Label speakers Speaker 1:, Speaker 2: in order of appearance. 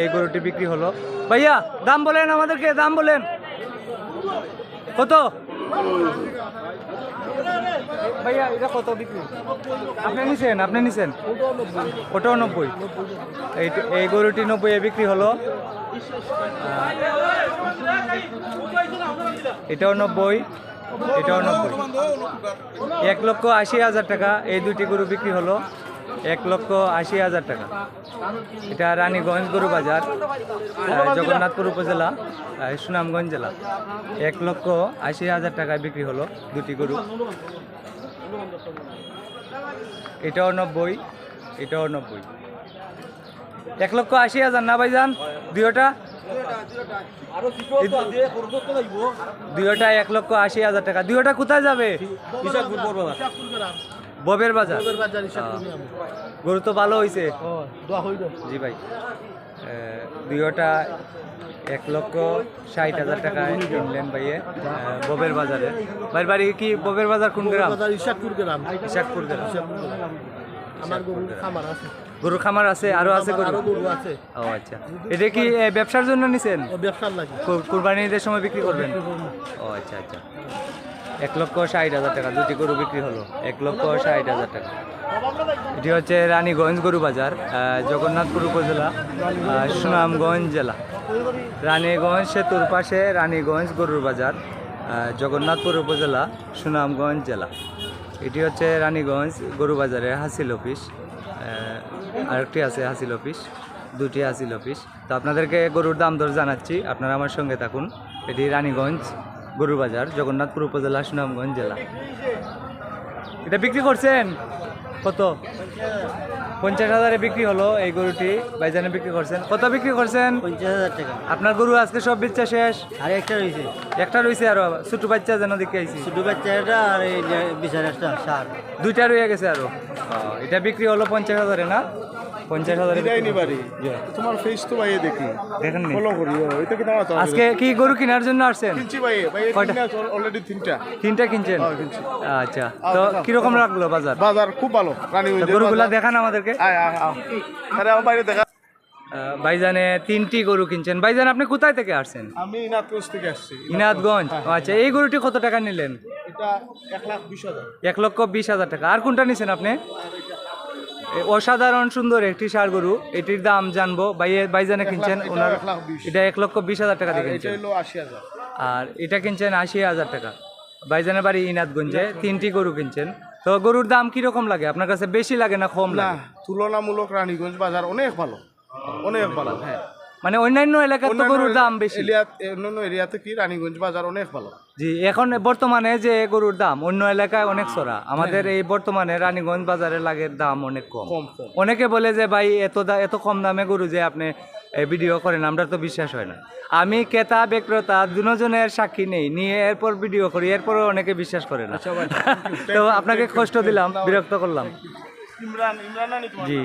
Speaker 1: এই গরুটি বিক্রি হলো। ভাইয়া, দাম বলেন আমাদেরকে, দাম বলেন। কত? ভাইয়া, এটা কত বিক্রি? আপনি নিছেন আপনি নিছেন? ওটাও নব্বই। এই এই গরুটি নব্বই বিক্রি হলো। এটাও নব্বই এটাও নব্বই। এক লক্ষ আশি হাজার টাকা, এই দুটি গরু বিক্রি হলো। এক লক্ষ আশি হাজার টাকা। এটা রানীগঞ্জ গরু বাজার জগন্নাথপুর উপজেলা সুনামগঞ্জ জেলা। এক লক্ষ আশি হাজার টাকায় বিক্রি হলো দুটি গরু। এটাও নব্বই এটাও নব্বই। এক লক্ষ আশি হাজার, না ভাইজান? দুইটা? দুইটা এক লক্ষ আশি হাজার টাকা। দুইটা কোথায় যাবে? ববের বাজার? গরু তো ভালো হয়েছে জি ভাই। দুইটা এক লক্ষ ষাট হাজার টাকায় কিনলেন ভাইয়ে ববের বাজারে। ভাইয়ের বাড়ি কি ববের বাজার কোন গ্রাম?
Speaker 2: ইশাকপুর গ্রাম।
Speaker 1: ইশাকপুর গ্রাম।
Speaker 2: আমার গরুর খামার আছে।
Speaker 1: গরুর খামার আছে আরও আছে গরু?
Speaker 2: গরু আছে।
Speaker 1: ও আচ্ছা। এটা কি ব্যবসার জন্য নিছেন?
Speaker 2: ও ব্যবসার লাগে।
Speaker 1: কু- কুরবানি ঈদের সময় বিক্রি করবেন? ও আচ্ছা আচ্ছা। এক লক্ষ ষাট হাজার টাকা, দুটি গরু বিক্রি হলো। এক লক্ষ ষাট হাজার টাকা। এটি হচ্ছে রানীগঞ্জ গরু বাজার জগন্নাথপুর উপজেলা সুনামগঞ্জ জেলা। রানীগঞ্জ সেতুর পাশে রানীগঞ্জ গরুর বাজার জগন্নাথপুর উপজেলা, সুনামগঞ্জ জেলা। এটি হচ্ছে রানীগঞ্জ গরু বাজারের হাসিল অফিস আরেকটি আছে হাসিল অফিস, দুটি হাসিল অফিস। তো আপনাদেরকে গরুর দাম দর জানাচ্ছি, আপনারা আমার সঙ্গে থাকুন। এটি রানীগঞ্জ গরু বাজার জগন্নাথপুর উপজেলা সুনামগঞ্জ জেলা। এটা বিক্রি করছেন? কত? পঞ্চাশ হাজারে বিক্রি হলো এই গরুটি। বাইজানে বিক্রি করছেন। কত বিক্রি করছেন?
Speaker 2: পঞ্চাশ হাজার টাকা।
Speaker 1: আপনার গরু আজকে সব বিচ্ছা শেষ?
Speaker 2: আর একটা রয়েছে
Speaker 1: একটা রয়েছে আরও। ছোট বাচ্চা যেন দেখে আইছি।
Speaker 2: ছোটো বাচ্চাটা আর এই বিচার একটা সার।
Speaker 1: দুইটা রয়ে গেছে আরও। এটা বিক্রি হলো পঞ্চাশ হাজারে না? পঞ্চাশ হাজারে
Speaker 3: দেয়নি বাড়ি? তোমার ফেস তো ভাইয়ে দেখি।
Speaker 1: দেখেন
Speaker 3: ফলো করি এটা কি
Speaker 1: আজকে কি গরু কেনার জন্য আসছেন?
Speaker 3: কিনছি ভাই ভাই
Speaker 1: কয়টা?
Speaker 3: অলরেডি তিনটা।
Speaker 1: তিনটা কিনছেন?
Speaker 3: হ্যাঁ,
Speaker 1: আচ্ছা। তো কীরকম রাখল বাজার?
Speaker 3: বাজার খুব ভালো রানী
Speaker 1: গরুগুলা দেখান আমাদেরকে।
Speaker 3: আয় আয় আরে আমার বাইরে দেখা।
Speaker 1: ভাইজানে তিনটি গরু কিনছেন। ভাইজান আপনি কোথায় থেকে আসছেন?
Speaker 3: আমি ইনাতগঞ্জ থেকে আসছি।
Speaker 1: ইনাদগঞ্জ আচ্ছা এই গরুটি কত টাকা নিলেন?
Speaker 3: এটা এক লাখ বিশ হাজার।
Speaker 1: এক লক্ষ বিশ হাজার টাকা। আর কোনটা নিছেন আপনি? অসাধারণ সুন্দর একটি সার গরু। এটির দাম জানব। ভাইয়ে ভাইজানে কিনছেন? ওনার এটা এক লক্ষ বিশ হাজার টাকা দিয়ে কিনছেন।
Speaker 3: হলো আশি হাজার।
Speaker 1: আর এটা কিনছেন আশি হাজার টাকা। ভাইজানের বাড়ি ইনাদগঞ্জে তিনটি গরু কিনছেন। তো গরুর দাম কীরকম লাগে? আপনার কাছে বেশি লাগে না কম লাগে?
Speaker 3: তুলনামূলক রানীগঞ্জ বাজার অনেক ভালো। অনেক ভালো। হ্যাঁ।
Speaker 1: মানে অন্যান্য এলাকার তো গরুর দাম বেশি।
Speaker 3: অন্যান্য এরিয়াতে কি রানীগঞ্জ বাজার অনেক ভালো?
Speaker 1: জি এখন বর্তমানে যে গরুর দাম অন্য এলাকায় অনেক সরা আমাদের এই বর্তমানে রানীগঞ্জ বাজারে লাগের দাম অনেক কম। অনেকে বলে যে ভাই এত এত কম দামে গরু যে আপনি ভিডিও করেন আমরা তো বিশ্বাস হয় না। আমি ক্রেতা বিক্রেতা দুজনের সাক্ষী নেই। নিয়ে এরপর ভিডিও করি এরপরও অনেকে বিশ্বাস করে না। তো আপনাকে কষ্ট দিলাম বিরক্ত করলাম।
Speaker 3: ইমরান ইমরান
Speaker 1: জি।